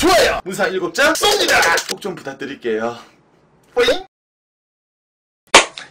좋아요 문상 7장 쏩니다 꼭 좀 부탁드릴게요 뿌잉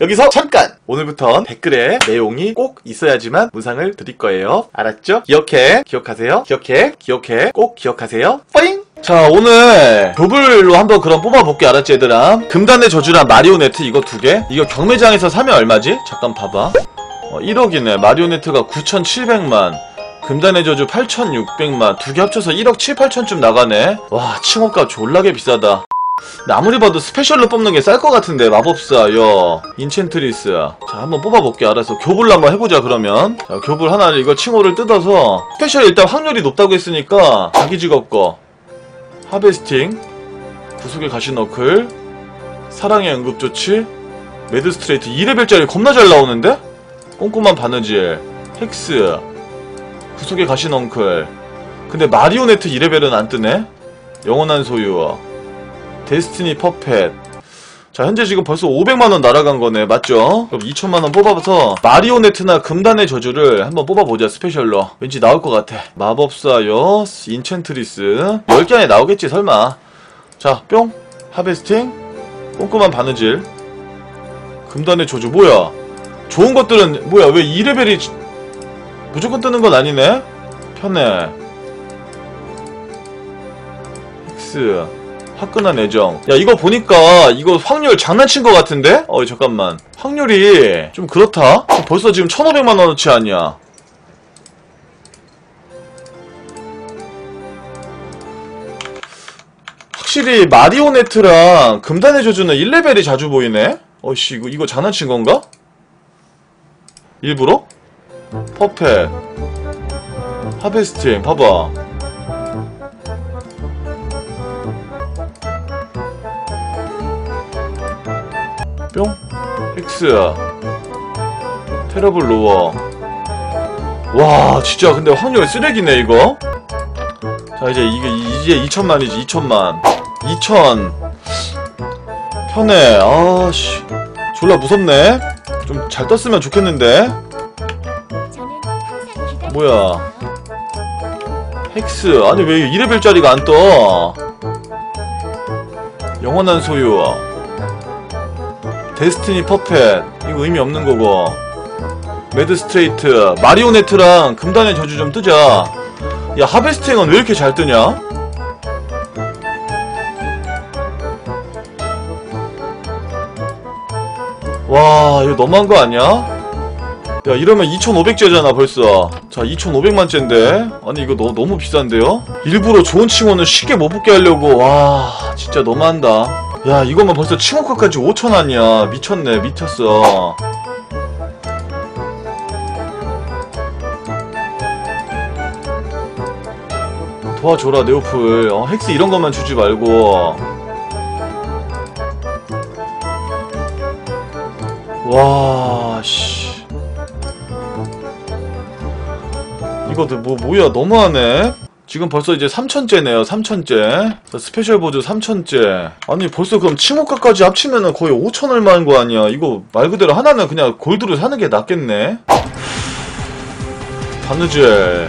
여기서 잠깐! 오늘부턴 댓글에 내용이 꼭 있어야지만 문상을 드릴 거예요. 알았죠? 기억해. 기억하세요. 기억해. 기억해. 꼭 기억하세요. 뿌잉! 자, 오늘 교불로 한번 그럼 뽑아볼게. 알았지, 얘들아? 금단의 저주랑 마리오네트 이거 두 개? 이거 경매장에서 사면 얼마지? 잠깐 봐봐. 어, 1억이네. 마리오네트가 9,700만. 금단의 저주 8,600만. 두 개 합쳐서 1억 7, 8천쯤 나가네. 와, 칭호값 졸라게 비싸다. 아무리 봐도 스페셜로 뽑는 게 쌀 것 같은데 마법사 여 인챈트리스 자 한번 뽑아볼게 알아서 교불로 한번 해보자 그러면 자 교불 하나를 이거 칭호를 뜯어서 스페셜 일단 확률이 높다고 했으니까 자기 직업 거 하베스팅 구속의 가시너클 사랑의 응급조치 매드스트레이트 2레벨짜리 겁나 잘 나오는데? 꼼꼼한 바느질 헥스 구속의 가시너클. 근데 마리오네트 2레벨은 안 뜨네? 영원한 소유 데스티니 퍼펫. 자 현재 지금 벌써 500만원 날아간 거네. 맞죠? 그럼 2천만원 뽑아서 마리오네트나 금단의 저주를 한번 뽑아보자 스페셜로. 왠지 나올 것 같아. 마법사여 인챈트리스. 10개 안에 나오겠지 설마. 자뿅. 하베스팅. 꼼꼼한 바느질. 금단의 저주 뭐야? 좋은 것들은 뭐야? 왜 2레벨이 무조건 뜨는 건 아니네 편해 X 화끈한 애정. 야, 이거 보니까 이거 확률 장난친 것 같은데? 어, 잠깐만. 확률이 좀 그렇다? 벌써 지금 1500만원어치 아니야. 확실히 마리오네트랑 금단의 저주는 1레벨이 자주 보이네? 어이씨, 이거, 이거 장난친 건가? 일부러? 퍼펫. 하베스팅, 봐봐. 뿅 헥스 테러블 로어 와 진짜 근데 확률 쓰레기네 이거. 자 이제 이게 이제 2천만이지 2천만. 2천. 편해. 아씨. 졸라 무섭네. 좀 잘 떴으면 좋겠는데 뭐야? 헥스. 아니 왜 2레벨짜리가 안 떠? 영원한 소유. 데스티니 퍼펫. 이거 의미 없는 거고. 매드 스트레이트. 마리오네트랑 금단의 저주 좀 뜨자. 야 하베스팅은 왜 이렇게 잘 뜨냐? 와 이거 너무한 거 아니야? 야 이러면 2500째잖아 벌써. 자 2500만째인데? 아니 이거 너, 너무 비싼데요? 일부러 좋은 칭호는 쉽게 못 붙게 하려고. 와 진짜 너무한다. 야 이거만 벌써 칭호가까지 5천원이야. 미쳤네 미쳤어. 도와줘라 네오플. 어, 헥스 이런 것만 주지 말고. 와 이거 뭐 뭐야 너무하네. 지금 벌써 이제 3천째네요 3천째. 스페셜 보조 3천째. 아니 벌써 그럼 칭호가까지 합치면은 거의 5천 얼마인 거 아니야? 이거 말 그대로 하나는 그냥 골드로 사는 게 낫겠네. 바느질.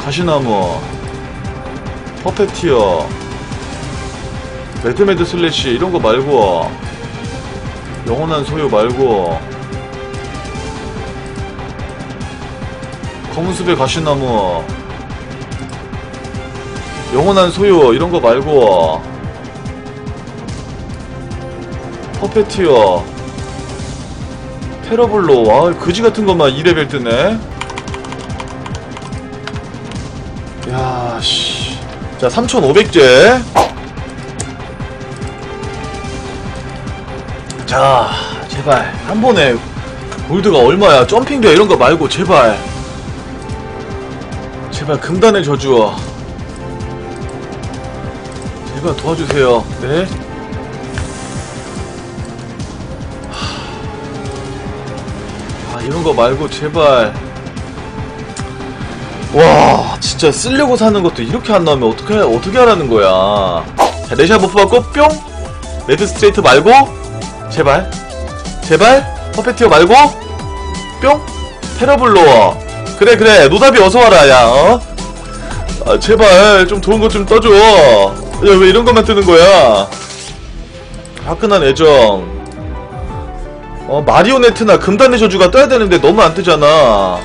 가시나무. 퍼페티어. 매드매드 슬래시 이런 거 말고. 영원한 소유 말고 검은숲의 가시나무. 영원한 소유 이런 거 말고. 퍼페티어. 테러블로. 와 그지 같은 것만 2레벨 뜨네. 야씨. 자 3500제. 자 제발. 한 번에 골드가 얼마야? 점핑배 이런 거 말고 제발 제발 금단의 저주 제발 도와주세요. 네? 아 이런 거 말고 제발. 와 진짜 쓰려고 사는 것도 이렇게 안 나오면 어떻게 어떻게 하라는 거야? 자 레샤 못 받고 뿅! 레드 스트레이트 말고 제발. 제발 퍼페티어 말고 뿅! 테러블로어 그래 그래. 노답이 어서와라 야 어? 아 제발 좀 좋은 것 좀 떠줘. 야 왜 이런 것만 뜨는 거야? 화끈한 애정. 어 마리오네트나 금단의 저주가 떠야 되는데 너무 안 뜨잖아.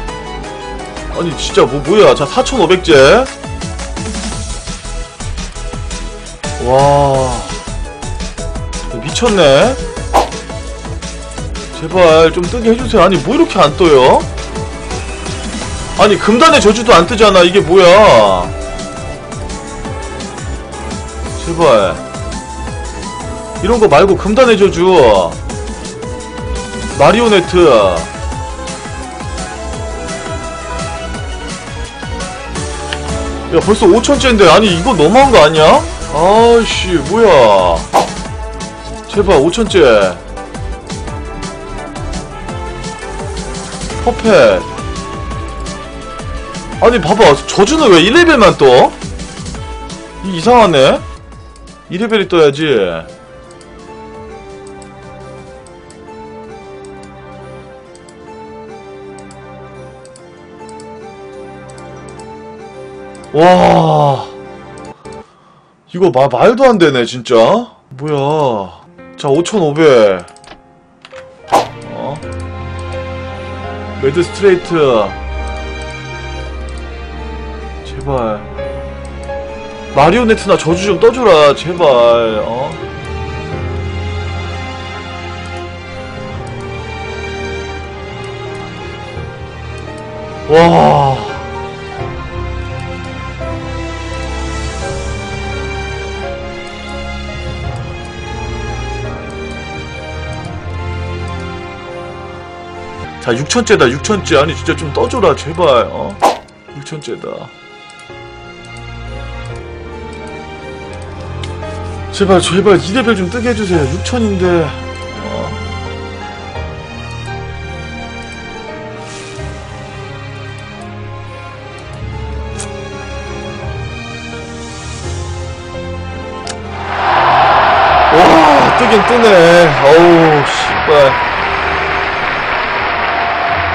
아니 진짜 뭐 뭐야. 자 4500제. 와. 미쳤네. 제발 좀 뜨게 해주세요. 아니 뭐 이렇게 안 떠요 아니 금단의 저주도 안 뜨잖아. 이게 뭐야? 제발. 이런 거 말고 금단의 저주. 마리오네트. 야 벌써 5천째인데 아니 이거 너무한 거 아니야? 아씨 뭐야. 제발 5천째. 퍼펫 아니 봐봐. 저주는 왜 1레벨만 떠? 이 이상하네. 2레벨이 떠야지. 와. 이거 마, 말도 안 되네 진짜. 뭐야. 자 5500 어? 매드 스트레이트 제발 마리오네트나 저주 좀 떠줘라 제발 어? 와 자 6천째다 6천째 아니 진짜 좀 떠줘라 제발 어? 6천째다 제발 제발 2레벨 좀 뜨게 해주세요. 6천인데. 어. 와 뜨긴 뜨네. 어우 씨발.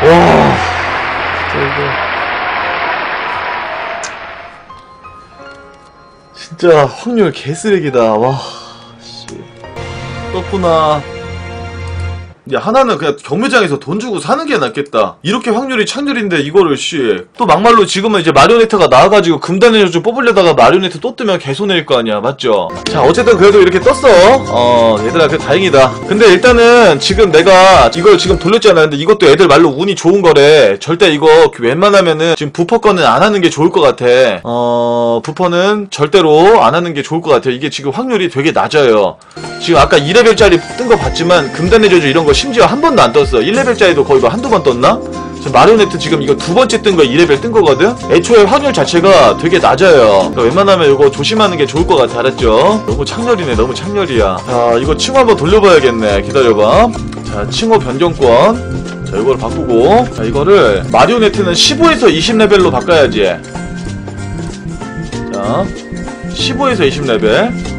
와 진짜 진짜 확률 개쓰레기다 와 씨. 떴구나 야 하나는 그냥 경매장에서 돈 주고 사는 게 낫겠다. 이렇게 확률이 착률인데 이거를 씨 또 막말로 지금은 이제 마리오네트가 나와가지고 금단의 저주 뽑으려다가 마리오네트 또 뜨면 개손해일 거 아니야. 맞죠? 자 어쨌든 그래도 이렇게 떴어. 어 얘들아 그 다행이다. 근데 일단은 지금 내가 이걸 지금 돌렸잖아 근데 이것도 애들 말로 운이 좋은 거래. 절대 이거 웬만하면은 지금 부퍼 거는 안 하는 게 좋을 것 같아. 어 부퍼는 절대로 안 하는 게 좋을 것 같아 이게 지금 확률이 되게 낮아요. 지금 아까 2레벨짜리 뜬 거 봤지만 금단의 저주 이런 거 심지어 한 번도 안 떴어. 1레벨짜리도 거의 뭐 한두 번 떴나? 마리오네트 지금 이거 두 번째 뜬 거 2레벨 뜬 거거든? 애초에 확률 자체가 되게 낮아요. 그러니까 웬만하면 이거 조심하는 게 좋을 것 같아 알았죠? 너무 창렬이네 너무 창렬이야. 자 이거 칭호 한번 돌려봐야겠네. 기다려봐. 자 칭호 변경권. 자 이걸 바꾸고. 자 이거를 마리오네트는 15에서 20레벨로 바꿔야지. 자 15에서 20레벨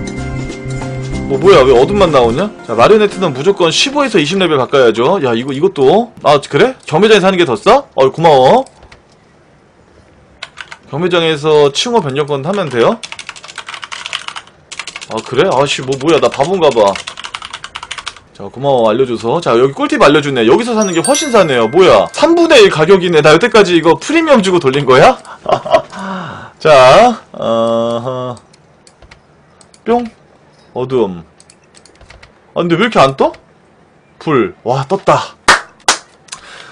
뭐 뭐야 왜 어둠만 나오냐? 자 마리오네트는 무조건 15에서 20레벨 바꿔야죠 야 이거 이것도 아 그래? 경매장에서 하는 게 더 싸? 어 고마워 경매장에서 칭호 변경권 하면 돼요? 아 그래? 아씨 뭐 뭐야 나 바본가 봐자 고마워 알려줘서 자 여기 꿀팁 알려주네 여기서 사는 게 훨씬 싸네요 뭐야 3분의 1 가격이네 나 여태까지 이거 프리미엄 주고 돌린 거야? 자 어허 뿅 어두움. 아, 근데 왜 이렇게 안 떠? 불. 와, 떴다.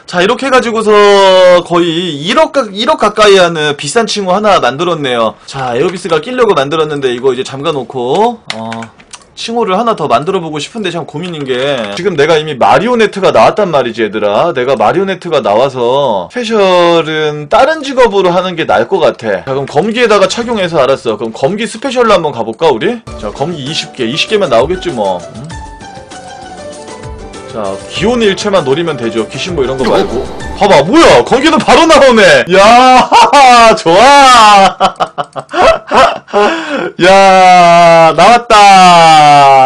자, 이렇게 해가지고서 거의 1억, 가, 1억 가까이 하는 비싼 친구 하나 만들었네요. 자, 에어비스가 끼려고 만들었는데 이거 이제 잠가놓고, 어, 칭호를 하나 더 만들어보고 싶은데 참 고민인 게 지금 내가 이미 마리오네트가 나왔단 말이지 얘들아. 내가 마리오네트가 나와서 스페셜은 다른 직업으로 하는 게 나을 것 같아. 자 그럼 검기에다가 착용해서 알았어. 그럼 검기 스페셜로 한번 가볼까 우리? 자 검기 20개. 20개만 나오겠지 뭐. 음? 자 기온 일체만 노리면 되죠. 귀신 뭐 이런 거 말고. 봐봐 뭐야? 검기는 바로 나오네. 야 좋아 야, 나왔다!